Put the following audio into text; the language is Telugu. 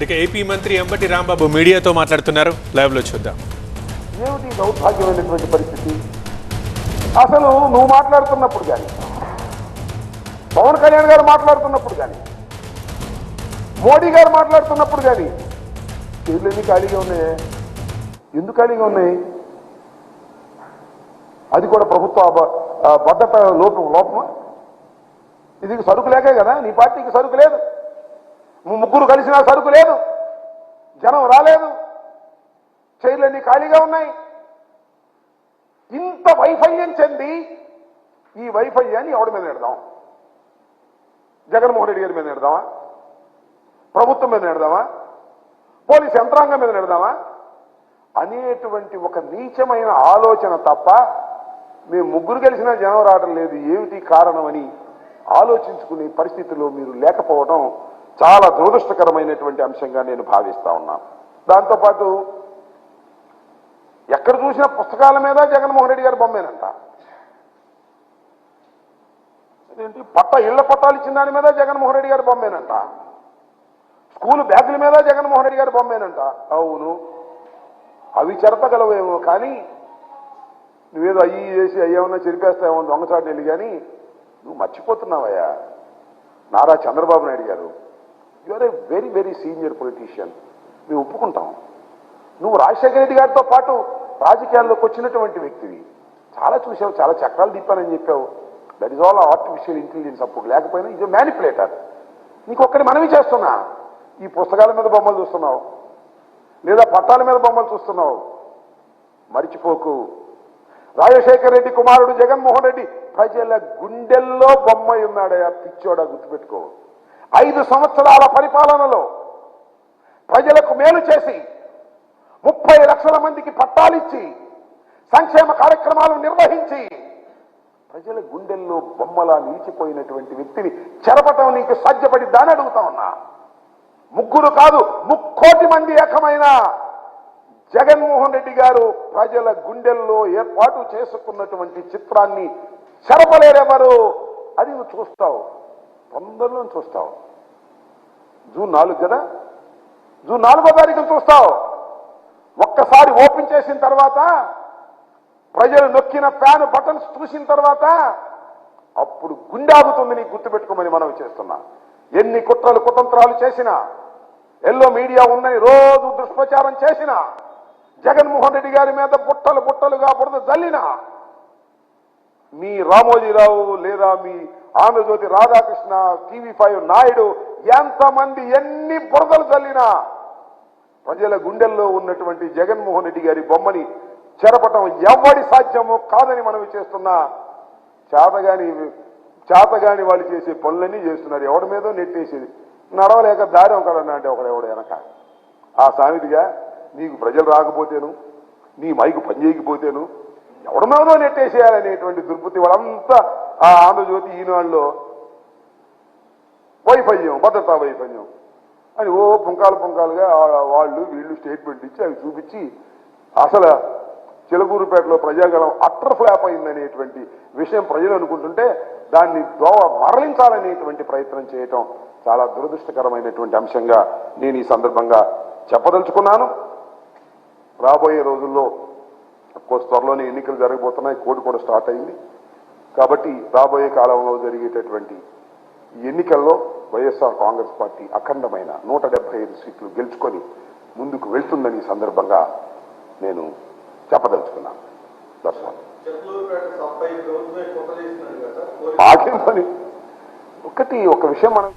ఇక ఏపీ మంత్రి అంబటి రాంబాబు మీడియాతో మాట్లాడుతున్నారు. లైవ్లో చూద్దాం. ఏమిటి దౌర్భాగ్యమైనటువంటి పరిస్థితి? అసలు నువ్వు మాట్లాడుతున్నప్పుడు కానీ పవన్ కళ్యాణ్ గారు మాట్లాడుతున్నప్పుడు కానీ మోడీ గారు మాట్లాడుతున్నప్పుడు కానీ చేతులన్నీ ఖాళీగా ఉన్నాయి? ఎందుకు ఖాళీగా ఉన్నాయి? అది కూడా ప్రభుత్వ భద్రత లోపం లోపమా? ఇది సరుకు లేకే కదా నీ పార్టీకి సరుకు లేదు. ముగ్గురు కలిసిన సరుకు లేదు. జనం రాలేదు. చైర్లన్నీ ఖాళీగా ఉన్నాయి. ఇంత వైఫల్యం చెంది ఈ వైఫల్యాన్ని ఎవడి మీద నెడదాం? జగన్మోహన్ రెడ్డి గారి మీద నెడదామా? ప్రభుత్వం మీద నెడదామా? పోలీస్ యంత్రాంగం మీద నెడదామా? అనేటువంటి ఒక నీచమైన ఆలోచన తప్ప మేము ముగ్గురు కలిసినా జనం రావడం లేదు. ఏమిటి కారణమని ఆలోచించుకునే పరిస్థితిలో మీరు లేకపోవడం చాలా దురదృష్టకరమైనటువంటి అంశంగా నేను భావిస్తా ఉన్నాను దాంతోపాటు ఎక్కడ చూసినా పుస్తకాల మీద జగన్మోహన్ రెడ్డి గారు బొమ్మేనంట. అదేంటి పట్ట ఇళ్ళ పట్టాలు ఇచ్చిన దాని మీద జగన్మోహన్ రెడ్డి గారు బొమ్మేనంట. స్కూల్ బ్యాగుల మీద జగన్మోహన్ రెడ్డి గారు బొమ్మేనంట. అవును. అవి చెరపగలవేమో కానీ నువ్వేదో అయ్యి చేసి అయ్యేమన్నా చెరిపేస్తావేమో దొంగచాటు వెళ్ళి కానీ నువ్వు మర్చిపోతున్నావయ్యా. Nara Chandrababu Naidu garu you are a very very senior politician మేము ఒప్పుకుంటాం. నువ్వు రాజశేఖర రెడ్డి గారితో పాటు రాజకీయాల్లోకి వచ్చినటువంటి వ్యక్తివి. చాలా చూసావు చాలా చక్రాలు తిప్పానని చెప్పావు. That is all artificial intelligence అప్పుడు. లేకపోయినా ఇది మ్యానిపులేటర్ నీకు ఒక్కడి మనవి చేస్తున్నా. ఈ పుస్తకాల మీద బొమ్మలు చూస్తున్నావు. లేదా పట్టాల మీద బొమ్మలు చూస్తున్నావు. మరిచిపోకు. రాజశేఖర రెడ్డి కుమారుడు జగన్మోహన్ రెడ్డి ప్రజల గుండెల్లో బొమ్మ ఉన్నాడయా పిచ్చోడా గుర్తుపెట్టుకో. ఐదు సంవత్సరాల పరిపాలనలో ప్రజలకు మేలు చేసి ముప్పై లక్షల మందికి పట్టాలిచ్చి సంక్షేమ కార్యక్రమాలు నిర్వహించి ప్రజల గుండెల్లో బొమ్మలా నిలిచిపోయినటువంటి వ్యక్తిని చెరపటం నీకు సాధ్యపడిద్దాని అడుగుతా ఉన్నా. ముగ్గురు కాదు ముక్కోటి మంది ఏకమైన జగన్మోహన్ రెడ్డి గారు ప్రజల గుండెల్లో ఏర్పాటు చేసుకున్నటువంటి చిత్రాన్ని చెరపలేరెవరు? అది నువ్వు చూస్తావు తొందరలో చూస్తావు. జూన్ నాలుగు కదా? జూన్ నాలుగో తారీఖున చూస్తావు. ఒక్కసారి ఓపెన్ చేసిన తర్వాత ప్రజలు నొక్కిన ఫ్యాన్ బటన్స్ చూసిన తర్వాత అప్పుడు గుండె ఆగుతుంది నీకు గుర్తుపెట్టుకోమని మనం చేస్తున్నా. ఎన్ని కుట్రలు కుతంత్రాలు చేసినా ఎల్లో మీడియా ఉందని రోజు దుష్ప్రచారం చేసినా జగన్మోహన్ రెడ్డి గారి మీద బుట్టలు బుట్టలుగా బురద జల్లినా మీ రామోజీరావు లేదా మీ ఆంధ్రజ్యోతి రాధాకృష్ణ టీవీ ఫైవ్ నాయుడు ఎంతమంది ఎన్ని బురదలు చల్లినా ప్రజల గుండెల్లో ఉన్నటువంటి జగన్మోహన్ రెడ్డి గారి బొమ్మని చెరపటం ఎవడి సాధ్యమో కాదని మనం చేస్తున్నా చేతగాని చేతగాని వాళ్ళు చేసే పనులన్నీ చేస్తున్నారు. ఎవడి మీదో నెట్టేసేది. నడవలేక దారి ఒకడన్నా అంటే ఒకడు ఎవడు వెనక? ఆ సామెతిగా నీకు ప్రజలు రాకపోతేను నీ మైకు పనిచేయకపోతేను ఎవడి మీదో నెట్టేసేయాలనేటువంటి దుర్బుద్ధి వాళ్ళంతా ఆ ఆంధ్రజ్యోతి ఈనాడులో వైఫల్యం భద్రతా వైఫల్యం. అని ఓ పుంకాలు పుంకాలుగా వాళ్ళు వీళ్ళు స్టేట్మెంట్ ఇచ్చి అవి చూపించి అసలు చిలకూరుపేటలో ప్రజాగలం అట్టర్ ఫ్లాప్ అయిందనేటువంటి విషయం ప్రజలు అనుకుంటుంటే దాన్ని దోవ మరలించాలనేటువంటి ప్రయత్నం చేయటం చాలా దురదృష్టకరమైనటువంటి అంశంగా నేను ఈ సందర్భంగా చెప్పదలుచుకున్నాను. రాబోయే రోజుల్లో కోర్స్ త్వరలోనే ఎన్నికలు జరగబోతున్నాయి కోడ్ కూడా స్టార్ట్ అయింది. కాబట్టి రాబోయే కాలంలో జరిగేటటువంటి ఎన్నికల్లో వైఎస్ఆర్ కాంగ్రెస్ పార్టీ అఖండమైన నూట సీట్లు గెలుచుకొని ముందుకు వెళ్తుందని సందర్భంగా నేను చెప్పదలుచుకున్నాను. దర్శనం పని? ఒకటి ఒక విషయం మనం